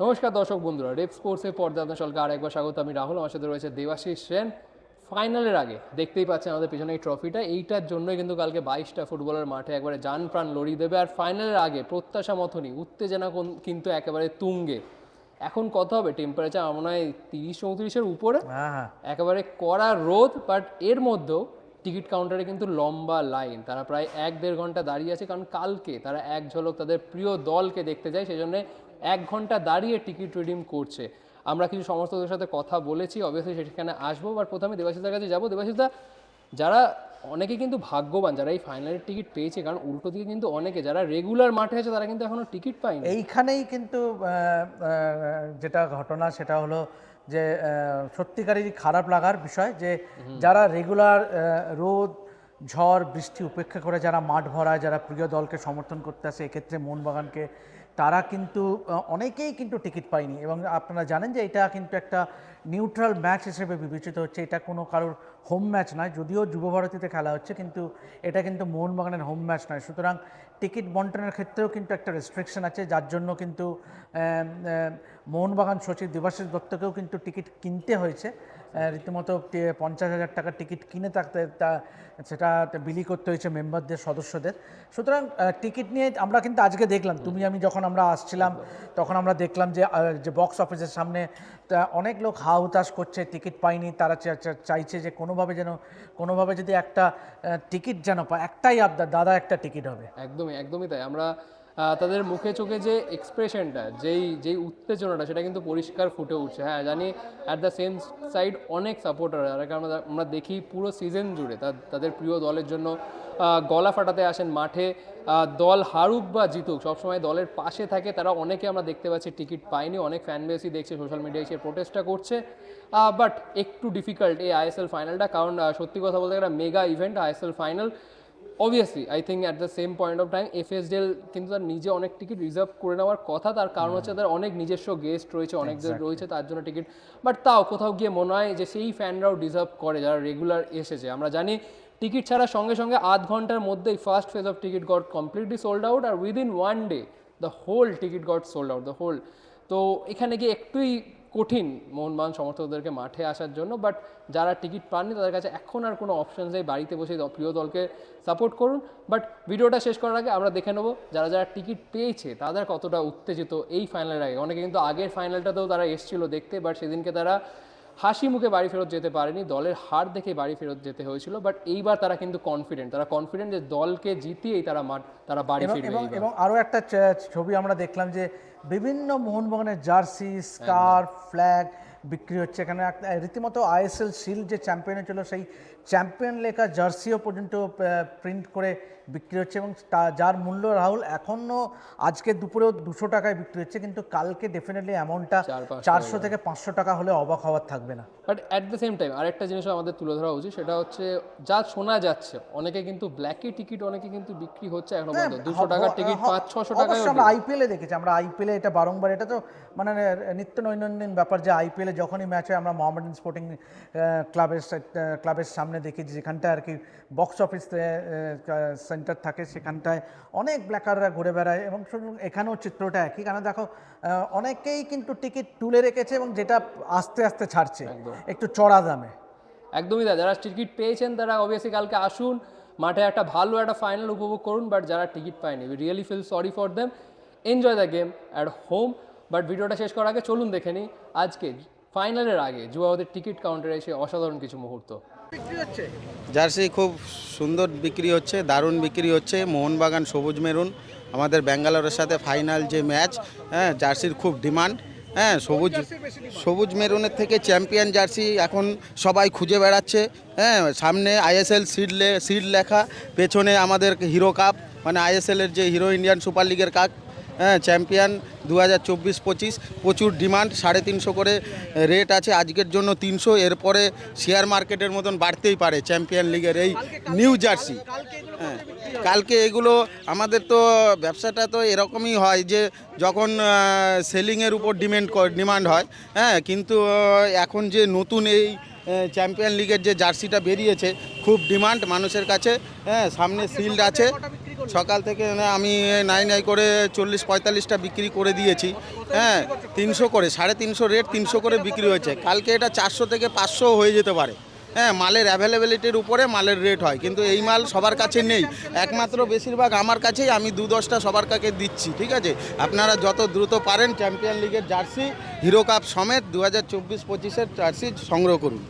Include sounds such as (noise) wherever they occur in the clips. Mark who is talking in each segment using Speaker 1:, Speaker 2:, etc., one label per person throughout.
Speaker 1: নমস্কার দর্শক বন্ধুরা রেপ স্পোর্টসের পর্দা আপনার সকলকে আরেকবার স্বাগত। আমি রাহুল আমার সাথে রয়েছে দেবাশিস সেন। ফাইনালের আগে দেখতেই পাচ্ছেন আমাদের পিছনে এই ট্রফিটা এইটার জন্যই কিন্তু কালকে বাইশটা ফুটবলের মাঠে একবারে জান প্রাণ লড়িয়ে দেবে। আর ফাইনালের আগে প্রত্যাশা মতনই উত্তেজনা কিন্তু একেবারে তুঙ্গে। এখন কত হবে টেম্পারেচার আমার মনে হয় তিরিশ চৌত্রিশের উপরে।
Speaker 2: হ্যাঁ হ্যাঁ।
Speaker 1: একেবারে কড়া রোদ বাট এর মধ্যেও টিকিট কাউন্টারে কিন্তু লম্বা লাইন তারা প্রায় এক দেড় ঘণ্টা দাঁড়িয়ে আছে কারণ কালকে তারা এক ঝলক তাদের প্রিয় দলকে দেখতে যায় সেই জন্য এক ঘণ্টা দাঁড়িয়ে টিকিট রিডিম করছে। আমরা কিছু সমস্তদের সাথে কথা বলেছি অবভিয়াসলি সেখানে আসব বাট প্রথমে দেবাশিসদার কাছে যাব। দেবাশিসদা যারা অনেকে কিন্তু ভাগ্যবান যারা এই ফাইনালের টিকিট পেয়েছে কারণ উল্টো দিকে কিন্তু অনেকে যারা রেগুলার মাঠে আছে তারা কিন্তু এখনও টিকিট পায়নি।
Speaker 2: এইখানেই কিন্তু যেটা ঘটনা সেটা হলো যে সত্যিকারেরই খারাপ লাগার বিষয় যে যারা রেগুলার রোদ ঝড় বৃষ্টি উপেক্ষা করে যারা মাঠ ভরায় যারা প্রিয় দলকে সমর্থন করতে আসে এক্ষেত্রে মোহনবাগানকে তারা কিন্তু অনেকেই কিন্তু টিকিট পায়নি এবং আপনারা জানেন যে এটা কিন্তু একটা নিউট্রাল ম্যাচ হিসেবে বিবেচিত হচ্ছে। এটা কোনো কারোর হোম ম্যাচ নয়, যদিও যুবভারতীতে খেলা হচ্ছে, কিন্তু এটা কিন্তু মোহনবাগানের হোম ম্যাচ নয়। সুতরাং টিকিট বন্টনের ক্ষেত্রেও কিন্তু একটা রেস্ট্রিকশন আছে যার জন্য কিন্তু মোহনবাগান সচিব দেবাশিস দত্তকেও কিন্তু টিকিট কিনতে হয়েছে। রীতিমতো পঞ্চাশ হাজার টাকার টিকিট কিনে থাকতে তা- সেটা বিলি করতে হয়েছে মেম্বারদের সদস্যদের। সুতরাং টিকিট নিয়ে আমরা কিন্তু আজকে দেখলাম তুমি আমি যখন আমরা আসছিলাম তখন আমরা দেখলাম যে যে বক্স অফিসের সামনে অনেক লোক হা হুতাশ করছে, টিকিট পায়নি, তারা চাইছে যে কোনোভাবে যেন, কোনোভাবে যদি একটা টিকিট যেন পায়, একটাই আবদার দাদা একটা টিকিট হবে।
Speaker 1: একদমই একদমই তাই। আমরা তাদের মুখে চোখে যে এক্সপ্রেশনটা যেই যেই উত্তেজনাটা, সেটা কিন্তু পরিষ্কার ফুটে উঠছে। হ্যাঁ জানি অ্যাট দ্য সেম সাইড অনেক সাপোর্টার যারা আমরা দেখি পুরো সিজন জুড়ে তাদের প্রিয় দলের জন্য গলা ফাটাতে আসেন মাঠে দল হারুক বা জিতুক, সবসময় দলের পাশে থাকে, তারা অনেকে আমরা দেখতে পাচ্ছি টিকিট পায়নি, অনেক ফ্যান বেসই দেখছে সোশ্যাল মিডিয়ায় এসে প্রোটেস্টটা করছে। বাট একটু ডিফিকাল্ট এই আইএসএল ফাইনালটা কারণ সত্যি কথা বলতে গেলে mega event ISL final obviously I think at the same point of time FSDL কিন্তু তার নিজে অনেক টিকিট রিজার্ভ করে নেওয়ার কথা। তার কারণ হচ্ছে তার অনেক নিজস্ব গেস্ট রয়েছে অনেকদের রয়েছে তার জন্য টিকিট বাট তাও কোথাও গিয়ে মনে হয় যে সেই ফ্যানরাও ডিজার্ভ করে যারা রেগুলার এসেছে। আমরা জানি টিকিট ছাড়া সঙ্গে সঙ্গে আধ ঘণ্টার মধ্যেই first phase of ticket got completely sold out R within one day the whole ticket got sold out the whole তো এখানে গিয়ে একটুই কঠিন মোহনবাগান সমর্থকদেরকে মাঠে আসার জন্য বাট যারা টিকিট পাননি তাদের কাছে এখন আর কোনো অপশানস নেই। বাড়িতে বসে প্রিয় দলকে সাপোর্ট করুন। বাট ভিডিওটা শেষ করার আগে আমরা দেখে নেব, যারা যারা টিকিট পেয়েছে তাদের কতটা উত্তেজিত এই ফাইনালের আগে। অনেকে কিন্তু আগের ফাইনালটাতেও তারা এসেছিল দেখতে বাট সেদিনকে তারা হাসি মুখে বাড়ি ফেরত যেতে পারেনি দলের হার দেখে বাড়ি ফেরত যেতে হয়েছিল বাট এইবার তারা কিন্তু কনফিডেন্ট তারা কনফিডেন্ট যে দলকে জিতিয়েই তারা মাঠ তারা বাড়ি ফিরবে
Speaker 2: এবং এবং আরও একটা ছবি আমরা দেখলাম যে বিভিন্ন মোহনবাগানের জার্সি স্কার্ফ ফ্ল্যাগ বিক্রি হচ্ছে। এখানে রীতিমতো আইএসএল শিল যে চ্যাম্পিয়ন ছিল সেই চ্যাম্পিয়ন লেখা জার্সিও পর্যন্ত প্রিন্ট করে বিক্রি হচ্ছে এবং তা- যার মূল্য রাহুল এখনও আজকে দুপুরেও দুশো টাকায় বিক্রি হচ্ছে কিন্তু কালকে ডেফিনেটলি অ্যামাউন্টটা চারশো থেকে পাঁচশো টাকা হলে অবাক হওয়ার থাকবে না।
Speaker 1: But at the same time আরেকটা জিনিসও আমাদের তুলে ধরা উচিত সেটা হচ্ছে যা শোনা যাচ্ছে অনেকে কিন্তু ব্ল্যাকে টিকিট অনেকে কিন্তু বিক্রি হচ্ছে এখন পর্যন্ত। দুশো
Speaker 2: হ্যাঁ,
Speaker 1: টাকার টিকিট পাঁচ ছশো
Speaker 2: অবশ্যই আমরা আইপিএলে দেখেছি আমরা আইপিএলে এটা বারংবার এটা তো মানে নিত্য নৈনন্দিন ব্যাপার যে আইপিএলে যখনই ম্যাচ হয় আমরা মোহামেডান স্পোর্টিং ক্লাবের ক্লাবের সামনে দেখি যেখানটা আর কি বক্স অফিস সেন্টার থাকে সেখানটায় অনেক ব্ল্যাকাররা ঘুরে বেড়ায় এবং এখানেও চিত্রটা একই। কারণ দেখো অনেকেই কিন্তু টিকিট তুলে রেখেছে এবং যেটা আস্তে আস্তে ছাড়ছে একটু চড়া দামে।
Speaker 1: একদমই তাই। যারা টিকিট পেয়েছেন তারা অবভিয়াসলি কালকে আসুন মাঠে একটা ভালো একটা ফাইনাল উপভোগ করুন বাট যারা টিকিট পায়নি we really feel sorry for them enjoy the game at home but ভিডিওটা শেষ করার আগে চলুন দেখে নিই আজকে ফাইনালের আগে যুবাবদের টিকিট কাউন্টারে এসে অসাধারণ কিছু মুহূর্ত।
Speaker 3: জার্সি খুব সুন্দর বিক্রি হচ্ছে দারুণ বিক্রি হচ্ছে। মোহনবাগান সবুজ মেরুন। আমাদের ব্যাঙ্গালোরের সাথে ফাইনাল যে ম্যাচ হ্যাঁ জার্সির খুব ডিমান্ড হ্যাঁ সবুজ সবুজ মেরুনের থেকে চ্যাম্পিয়ন জার্সি এখন সবাই খুঁজে বেড়াচ্ছে হ্যাঁ সামনে আইএসএল সিড লে সিড লেখা পেছনে আমাদের হিরো কাপ মানে আইএসএলের যে হিরো ইন্ডিয়ান সুপার লিগের কাপ হ্যাঁ চ্যাম্পিয়ন দু হাজার চব্বিশ পঁচিশ। প্রচুর ডিমান্ড সাড়ে তিনশো করে রেট আছে। আজকের জন্য তিনশো। এরপরে শেয়ার মার্কেটের মতন বাড়তেই পারে চ্যাম্পিয়ন লিগের এই নিউ জার্সি হ্যাঁ কালকে এগুলো আমাদের তো ব্যবসাটা তো এরকমই হয় যে যখন সেলিংয়ের উপর ডিমেন্ড ডিমান্ড হয় হ্যাঁ কিন্তু এখন যে নতুন এই চ্যাম্পিয়ন লিগের যে জার্সিটা বেরিয়েছে খুব ডিমান্ড মানুষের কাছে হ্যাঁ সামনে শিল্ড আছে। সকাল থেকে আমি নাই নাই করে চল্লিশ পঁয়তাল্লিশটা বিক্রি করে দিয়েছি। হ্যাঁ তিনশো করে, সাড়ে তিনশো রেট তিনশো করে বিক্রি হয়েছে। কালকে এটা চারশো থেকে পাঁচশো হয়ে যেতে পারে। হ্যাঁ মালের অ্যাভেলেবিলিটির উপরে মালের রেট হয়। কিন্তু এই মাল সবার কাছে নেই। একমাত্র বেশিরভাগ আমার কাছেই আমি দু দশটা সবার কাছে দিচ্ছি, ঠিক আছে? আপনারা যত দ্রুত পারেন চ্যাম্পিয়ন লিগের জার্সি হিরো কাপ সমেত দু হাজার চব্বিশ পঁচিশের জার্সি সংগ্রহ করুন।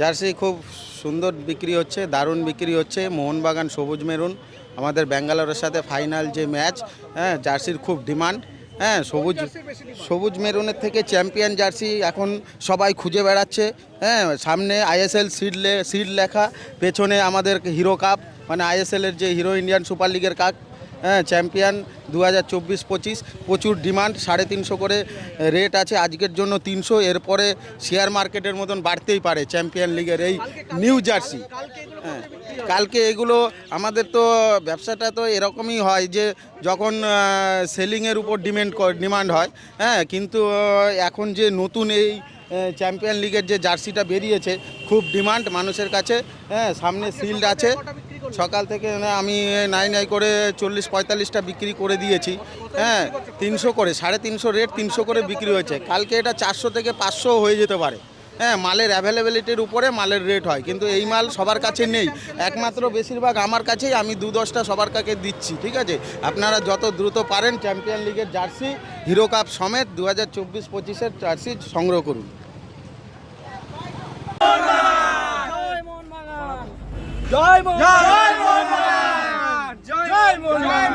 Speaker 3: জার্সি খুব সুন্দর বিক্রি হচ্ছে, দারুণ বিক্রি হচ্ছে। মোহনবাগান সবুজ মেরুন, আমাদের ব্যাঙ্গালোরের সাথে ফাইনাল যে ম্যাচ হ্যাঁ জার্সির খুব ডিমান্ড হ্যাঁ সবুজ সবুজ মেরুনের থেকে চ্যাম্পিয়ন জার্সি এখন সবাই খুঁজে বেড়াচ্ছে হ্যাঁ সামনে আইএসএল সিড সিড লেখা, পেছনে আমাদের হিরো কাপ মানে আইএসএলের যে হিরো ইন্ডিয়ান সুপার লিগের কাপ হ্যাঁ চ্যাম্পিয়ন দু হাজার চব্বিশ পঁচিশ। প্রচুর ডিমান্ড সাড়ে তিনশো করে রেট আছে। আজকের জন্য তিনশো, এরপরে শেয়ার মার্কেটের মতন বাড়তেই পারে চ্যাম্পিয়ন লিগের এই নিউ জার্সি হ্যাঁ কালকে এগুলো আমাদের তো ব্যবসাটা তো এরকমই হয় যে যখন সেলিংয়ের উপর ডিমেন্ড ডিমান্ড হয় হ্যাঁ কিন্তু এখন যে নতুন এই চ্যাম্পিয়ন লিগের যে জার্সিটা বেরিয়েছে, খুব ডিমান্ড মানুষের কাছে হ্যাঁ সামনে সিল্ড আছে। সকাল থেকে না আমি নাই নাই করে চল্লিশ পঁয়তাল্লিশটা বিক্রি করে দিয়েছি। হ্যাঁ তিনশো করে সাড়ে তিনশো রেট তিনশো করে বিক্রি হয়েছে। কালকে এটা চারশো থেকে পাঁচশো হয়ে যেতে পারে। হ্যাঁ মালের অ্যাভেলেবিলিটির উপরে মালের রেট হয় কিন্তু এই মাল সবার কাছে নেই। একমাত্র বেশিরভাগ আমার কাছেই আমি দু দশটা সবার কাছে দিচ্ছি ঠিক আছে? আপনারা যত দ্রুত পারেন চ্যাম্পিয়ন লিগের জার্সি হিরো কাপ সমেত দু হাজার চব্বিশ পঁচিশের জার্সি সংগ্রহ করুন।
Speaker 4: হ্যাঁ।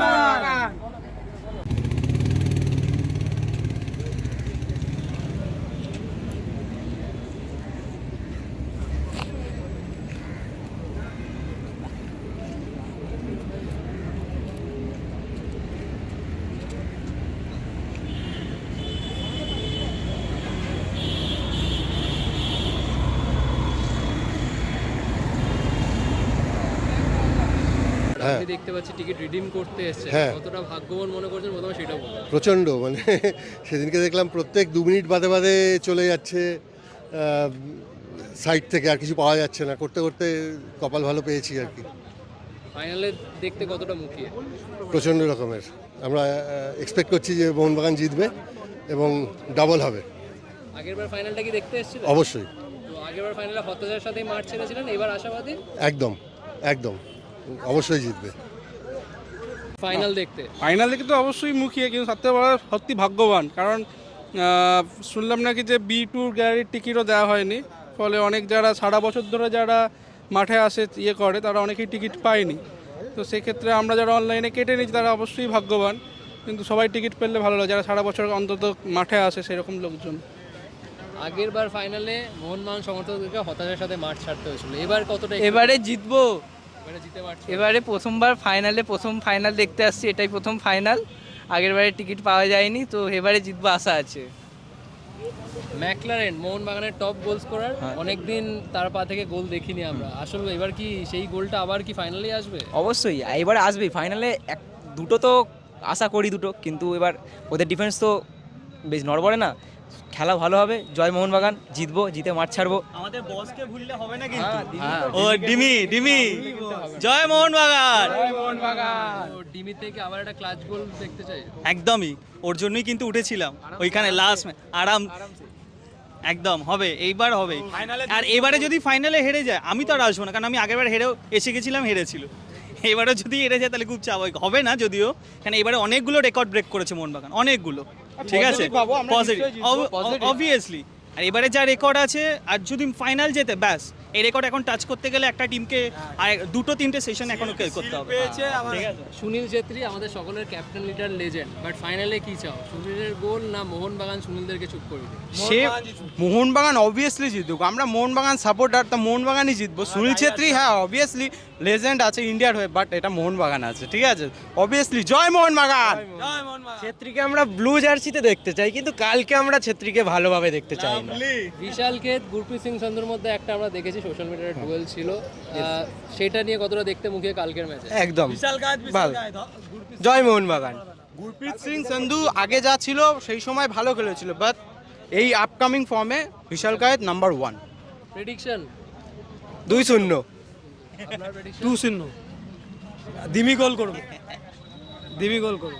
Speaker 1: আমি দেখতে পাচ্ছি টিকিট রিডিম করতে এসছে
Speaker 4: হ্যাঁ।
Speaker 1: কতটা ভাগ্যবান মনে করছেন? প্রথমে সেটা বলুন।
Speaker 4: প্রচণ্ড মানে সেদিনকে দেখলাম প্রত্যেক দু মিনিট বাদে বাদে চলে যাচ্ছে সাইড থেকে আর কিছু পাওয়া যাচ্ছে না। করতে করতে কপাল ভালো পেয়েছি আর কি।
Speaker 1: ফাইনালে দেখতে কতটা মুখিয়ে?
Speaker 4: প্রচণ্ড রকমের। আমরা এক্সপেক্ট করছি যে মোহনবাগান জিতবে এবং ডাবল হবে।
Speaker 1: আগেরবার ফাইনালটা কি দেখতে এসেছিলেন?
Speaker 4: অবশ্যই।
Speaker 1: তো আগেরবার ফাইনালে হতাশার সাথেই মাঠ ছেড়েছিলেন এবার আশাবাদী?
Speaker 4: একদম একদম। অবশ্যই জিতবে।
Speaker 1: ফাইনাল দেখতে?
Speaker 5: ফাইনাল দেখতে তো অবশ্যই মুখিয়ে কিন্তু সবথেকে বড় সত্যি ভাগ্যবান। কারণ শুনলাম নাকি যে বি টুর গ্যালারির টিকিটও দেওয়া হয়নি। ফলে অনেক যারা সারা বছর ধরে যারা মাঠে আসে ইয়ে করে তারা অনেকেই টিকিট পায়নি। তো সেক্ষেত্রে আমরা যারা অনলাইনে কেটে নিচ্ছি তারা অবশ্যই ভাগ্যবান। কিন্তু সবাই টিকিট পেলে ভালো লাগে। যারা সারা বছর অন্তত মাঠে আসে সেরকম লোকজন।
Speaker 1: আগেরবার ফাইনালে মোহনবাগান সমর্থকদেরকে হতাশার সাথে মাঠ ছাড়তে হয়েছিল। এবার কতটা
Speaker 6: এবারে জিতবো।
Speaker 1: এবারে
Speaker 6: প্রথমবার ফাইনালে প্রথম ফাইনাল দেখতে আসছি এটাই প্রথম ফাইনাল। আগের বারে টিকিট পাওয়া যায়নি তো এবারে জিতবো আশা আছে।
Speaker 1: ম্যাকলারেন মোহনবাগানের টপ গোল স্কোরার অনেকদিন তার পা থেকে গোল দেখিনি আমরা। আসলে এবার কি সেই গোলটা আবার কি ফাইনালে আসবে?
Speaker 7: অবশ্যই এবারে আসবেই। ফাইনালে এক দুটো তো আশা করি দুটো কিন্তু এবার ওদের ডিফেন্স তো বেশ নড়বড়ে না। খেলা ভালো হবে জয় মোহনবাগান জিতবো জিতে মাঠ ছাড়বো।
Speaker 8: আমাদের বসকে ভুললে হবে না
Speaker 7: হ্যাঁ,
Speaker 8: ও ডিমি ডিমি জয় মোহনবাগান।
Speaker 1: ডিমি থেকে আবার একটা ক্লাচ গোল দেখতে চাই।
Speaker 8: একদমই ওর জন্যই কিন্তু উঠেছিলাম। ওইখানে লাস্ট আরাম একদম হবে এইবার হবে। আর এবারে যদি ফাইনালে হেরে যায় আমি তো আর আসব না কারণ আমি আগেরবার হেরেও এসে গেছিলাম হেরেছিল। এবারে যদি হেরে যায় তাহলে খুব চাপ হবে না যদিও কারণ এবারে অনেকগুলো রেকর্ড ব্রেক করেছে মোহনবাগান অনেকগুলো। ঠিক আছে? পজিটিভ। অবভিয়াসলি আর এবারে যা রেকর্ড আছে আর যদি ফাইনাল যেতে ব্যাস। এই রেকর্ড এখন টাচ করতে গেলে একটা টিমকে আর দুটো তিনটে সেশন এখনও করতে হবে। ঠিক আছে।
Speaker 1: সুনীল ছেত্রী আমাদের সকলের ক্যাপ্টেন লিডার লেজেন্ড বাট ফাইনালে কি চাও? সুনীলের গোল না মোহনবাগান সুনীলদেরকে চুপ করে
Speaker 9: সে মোহনবাগান অবভিয়াসলি জিতুক। আমরা মোহনবাগান সাপোর্টার তো মোহনবাগানই জিতবো। সুনীল ছেত্রী হ্যাঁ অবভিয়াসলি লেজেন্ড আছে ইন্ডিয়ার হয়ে বাট এটা মোহনবাগান আছে ঠিক আছে? অবভিয়াসলি জয় মোহনবাগান!
Speaker 10: ছেত্রীকে আমরা ব্লু জার্সিতে দেখতে চাই কিন্তু কালকে আমরা ছেত্রীকে ভালোভাবে দেখতে চাই না।
Speaker 1: বিশাল খেত গুরপ্রীত সিং সন্ধুর মধ্যে একটা আমরা দেখেছি সোশ্যাল মিডিয়ায় ডুয়েল ছিল। সেটা নিয়ে কতটা দেখতে মুখে কালকের ম্যাচে
Speaker 10: একদম। জয় মোহনবাগান
Speaker 9: গুরপ্রীত সিং সন্ধু আগে যা ছিল সেই সময় ভালো খেলেছিল বাট এই আপকামিং ফর্মে Bishal Kayet number one
Speaker 1: prediction
Speaker 10: দুই শূন্য।
Speaker 5: টু শূন্য। দিমি গোল করব দিমি গোল করব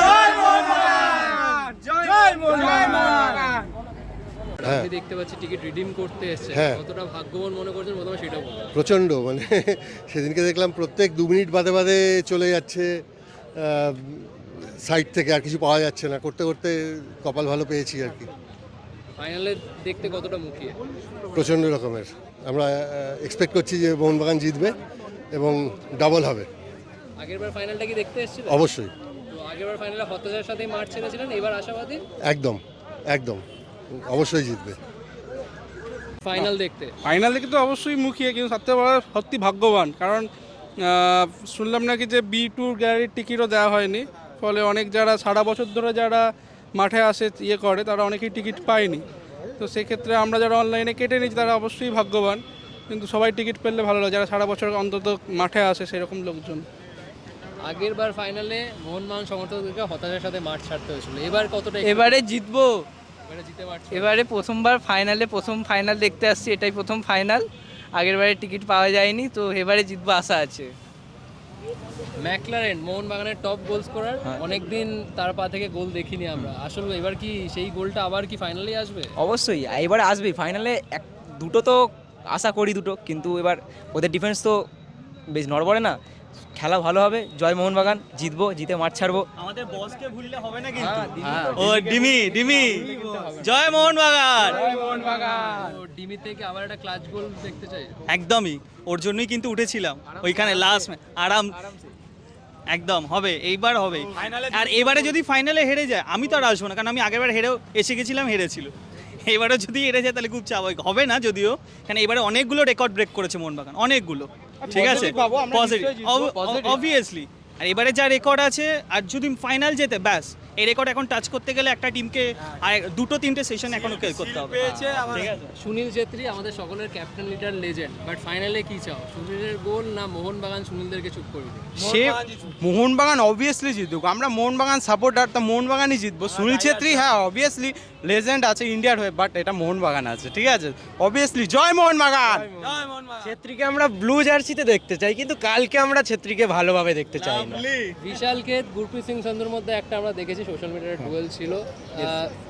Speaker 1: দেখতে পাচ্ছি টিকিট রিডিম করতে এসেছে।
Speaker 4: হ্যাঁ।
Speaker 1: কতটা ভাগ্যবান মনে করছেন প্রথমে সেটা বলুন
Speaker 4: প্রচণ্ড মানে সেদিনকে দেখলাম প্রত্যেক দু মিনিট বাদে বাদে চলে যাচ্ছে সাইড থেকে আর কিছু পাওয়া যাচ্ছে না। করতে করতে কপাল ভালো পেয়েছি আর কি।
Speaker 1: ফাইনালে দেখতে কতটা মুখিয়ে
Speaker 4: প্রচণ্ড রকমের। আমরা এক্সপেক্ট করছি যে মোহনবাগান জিতবে এবং ডাবল হবে।
Speaker 1: আগেরবার ফাইনালটা কি দেখতে এসেছিলেন
Speaker 4: অবশ্যই।
Speaker 1: তো আগেরবার ফাইনালে হতাশার সাথেই মাঠ ছেড়েছিলেন এবার আশাবাদী?
Speaker 4: একদম একদম। অবশ্যই জিতবে।
Speaker 1: ফাইনাল দেখতে।
Speaker 5: ফাইনাল দেখে তো অবশ্যই মুখিয়ে কিন্তু সত্যি বড় সত্যি ভাগ্যবান। কারণ শুনলাম নাকি যে বি টুর গ্যালারির টিকিটও দেওয়া হয়নি। ফলে অনেক যারা সারা বছর ধরে যারা মাঠে আসে ইয়ে করে তারা অনেকেই টিকিট পায়নি। তো সেক্ষেত্রে আমরা যারা অনলাইনে কেটে নিচ্ছি তারা অবশ্যই ভাগ্যবান। কিন্তু সবাই টিকিট পেলে ভালো লাগে যারা সারা বছর অন্তত মাঠে আসে সেরকম লোকজন।
Speaker 1: আগের বার ফাইনালে মোহনবাগান সমর্থকদেরকে হতাশার সাথে মাঠ ছাড়তে হয়েছিল। এবার কতটা
Speaker 6: এবারে জিতবো।
Speaker 1: এবারে
Speaker 6: প্রথমবার ফাইনালে প্রথম ফাইনাল দেখতে আসছি এটাই প্রথম ফাইনাল আগের বারে টিকিট পাওয়া যায়নি তো এবারে জিতবো আশা আছে।
Speaker 1: ম্যাকলারেন মোহনবাগানের টপ গোল স্কোরার অনেকদিন তার পা থেকে গোল দেখিনি আমরা। আসলে এবার কি সেই গোলটা আবার কি ফাইনালেই আসবে?
Speaker 7: অবশ্যই এবার আসবেই ফাইনালে এক দুটো তো আশা করি দুটো কিন্তু এবার ওদের ডিফেন্স তো বেশ নড়বড়ে না। খেলা ভালো হবে জয় মোহনবাগান জিতবো জিতে মাঠ ছাড়বো।
Speaker 8: আমাদের বসকে ভুললে হবে না কিন্তু। ও ডিমি ডিমি। জয় মোহনবাগান।
Speaker 1: তো ডিমি থেকে আবার একটা ক্লাচ গোল দেখতে চাই।
Speaker 8: একদমই। ওর জন্যই কিন্তু উঠেছিলাম। ওইখানে লাস্ট আরাম একদম হবে এইবার হবে। আর এবারে যদি ফাইনালে হেরে যায় আমি তো আর আসব না কারণ আমি আগেরবার হেরেও এসে গেছিলাম হেরেছিল। এবারে যদি হেরে যায় তাহলে খুব স্বাভাবিক হবে না যদিও কারণ এবারে অনেকগুলো রেকর্ড ব্রেক করেছে মোহনবাগান অনেকগুলো। ঠিক আছে? পজিটিভ অবভিয়াসলি আর এবারে যা রেকর্ড আছে আর যদি ফাইনাল যেতে ব্যাস। এই রেকর্ড এখন টাচ করতে গেলে একটা টিমকে আর দুটো তিনটে সেশন এখনও খেল করতে হবে। ঠিক আছে?
Speaker 1: সুনীল ছেত্রী আমাদের সকলের ক্যাপ্টেন লিডার লেজেন্ড বাট ফাইনালে কি চাও? সুনীলের গোল না মোহনবাগান সুনীলদেরকে চুপ করে দিবে
Speaker 9: সে মোহনবাগান অবভিয়াসলি জিতুক। আমরা মোহনবাগান সাপোর্টার তো মোহনবাগানই জিতবো। সুনীল ছেত্রী হ্যাঁ অবভিয়াসলি লেজেন্ড আছে ইন্ডিয়ার হয়ে বাট এটা মোহনবাগান আছে ঠিক আছে? অবভিয়াসলি জয় মোহনবাগান!
Speaker 10: ছেত্রীকে আমরা ব্লু জার্সিতে দেখতে চাই কিন্তু কালকে আমরা ছেত্রীকে ভালোভাবে দেখতে চাই না।
Speaker 1: বিশাল ক্ষেত গুরপ্রীত সিং সন্ধুর মধ্যে একটা আমরা দেখেছি সোশ্যাল মিডিয়ায় ডুয়েল ছিল।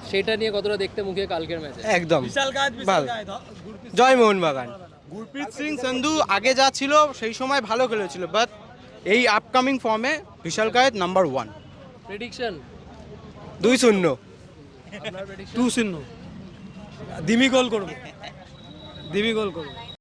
Speaker 1: সেটা নিয়ে কতটা দেখতে মুখে কালকের ম্যাচে
Speaker 10: একদম। ভালো। জয় মোহনবাগান।
Speaker 9: গুরপ্রীত সিং সন্ধু আগে যা ছিল সেই সময় ভালো খেলেছিল বাট এই আপকামিং ফর্মে Bishal Kayet number one
Speaker 1: prediction
Speaker 10: দুই শূন্য। (laughs)
Speaker 5: টু শূন্য দিমি গোল করব। দিমি গোল করব।